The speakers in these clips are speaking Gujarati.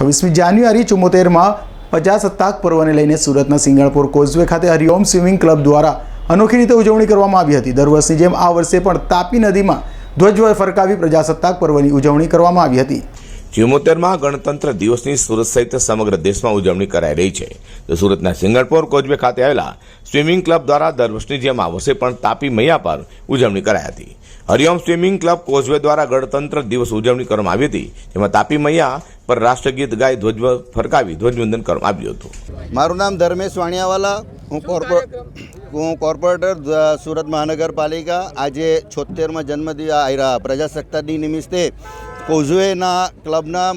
છવ્વીસમી જાન્યુઆરી ચુમ્મોતેરમાં પ્રજાસત્તાક પર્વને લઈને સુરતના સિંગણપુર કોઝવે ખાતે હરિઓમ સ્વિમિંગ ક્લબ દ્વારા અનોખી રીતે ઉજવણી કરવામાં આવી હતી. દર વર્ષની જેમ આ વર્ષે પણ તાપી નદીમાં ધ્વજ ફરકાવી પ્રજાસત્તાક પર્વની ઉજવણી કરવામાં આવી હતી. ચુમ્મોતેરમાં ગણતંત્ર દિવસની સુરત સહિત સમગ્ર દેશમાં ઉજવણી કરાઈ રહી છે. તો સુરતના સિંગણપોર કોચવે ખાતે આવેલા સ્વિમિંગ ક્લબ દ્વારા દર વર્ષની જેમ આ વર્ષે પણ તાપી મૈયા પર ઉજવણી કરાઈ હતી. હરિઓમ સ્વિમિંગ ક્લબ કોચવે દ્વારા ગણતંત્ર દિવસ ઉજવણી કરવામાં આવી હતી. જેમાં તાપી મૈયા પર રાષ્ટ્રગીત ગાય ધ્વજ ફરકાવી ધ્વજવંદન કરવામાં આવ્યું હતું. મારું નામ ધર્મેશ વાણિયાવાલા. હું કોર્પો હું કોર્પોરેટર સુરત મહાનગરપાલિકા. આજે છોતેરમાં જન્મદિવસ પ્રજાસત્તાક દિન નિમિત્તે કોઝવેના ક્લબના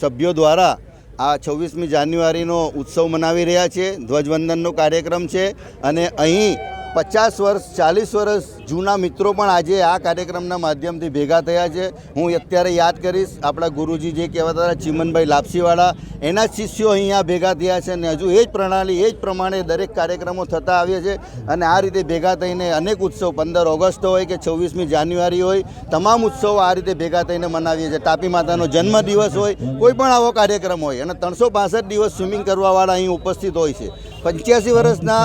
સભ્યો દ્વારા આ છવ્વીસમી જાન્યુઆરીનો ઉત્સવ મનાવી રહ્યા છે. ધ્વજવંદનનો કાર્યક્રમ છે અને અહીં પચાસ વર્ષ, ચાલીસ વર્ષ જૂના મિત્રો પણ આજે આ કાર્યક્રમના માધ્યમથી ભેગા થયા છે. હું અત્યારે યાદ કરીશ, આપણા ગુરુજી જે કહેવાતા હતા, ચિમનભાઈ લાપસીવાળા, એના શિષ્યો અહીંયા ભેગા થયા છે અને હજુ એ જ પ્રણાલી, એ જ પ્રમાણે દરેક કાર્યક્રમો થતા આવ્યા છે. અને આ રીતે ભેગા થઈને અનેક ઉત્સવ, પંદર ઓગસ્ટ હોય કે છવ્વીસમી જાન્યુઆરી હોય, તમામ ઉત્સવો આ રીતે ભેગા થઈને મનાવીએ છીએ. તાપી માતાનો જન્મદિવસ હોય, કોઈ પણ આવો કાર્યક્રમ હોય અને ત્રણસો દિવસ સ્વિમિંગ કરવાવાળા અહીં ઉપસ્થિત હોય છે. પંચ્યાસી વર્ષના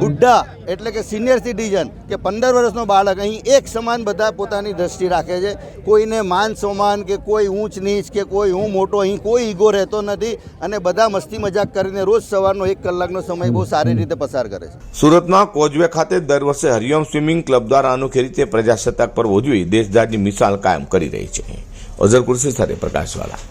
બુઢા એટલે કે સિનિયર સિટીઝન કે પંદર વર્ષનો બાળક અહીં એક સમાન બધા પોતાની દ્રષ્ટિ રાખે છે. કોઈને માન સમાન કે કોઈ ઊંચ નીચ કે કોઈ હું મોટો અહીં કોઈ ઈગો રહેતો નથી અને બધા મસ્તી મજાક કરીને રોજ સવારનો એક કલાકનો સમય બહુ સારી રીતે પસાર કરે છે. સુરતમાં કોજવે ખાતે દર વર્ષે હરિયમ સ્વિમિંગ ક્લબ દ્વારા અનોખી રીતે પ્રજાસત્તાક પર્વ ઉજવી દેશદારની મિસાલ કાયમ કરી રહી છે. અઝર કુર્સી સાથે પ્રકાશવાલા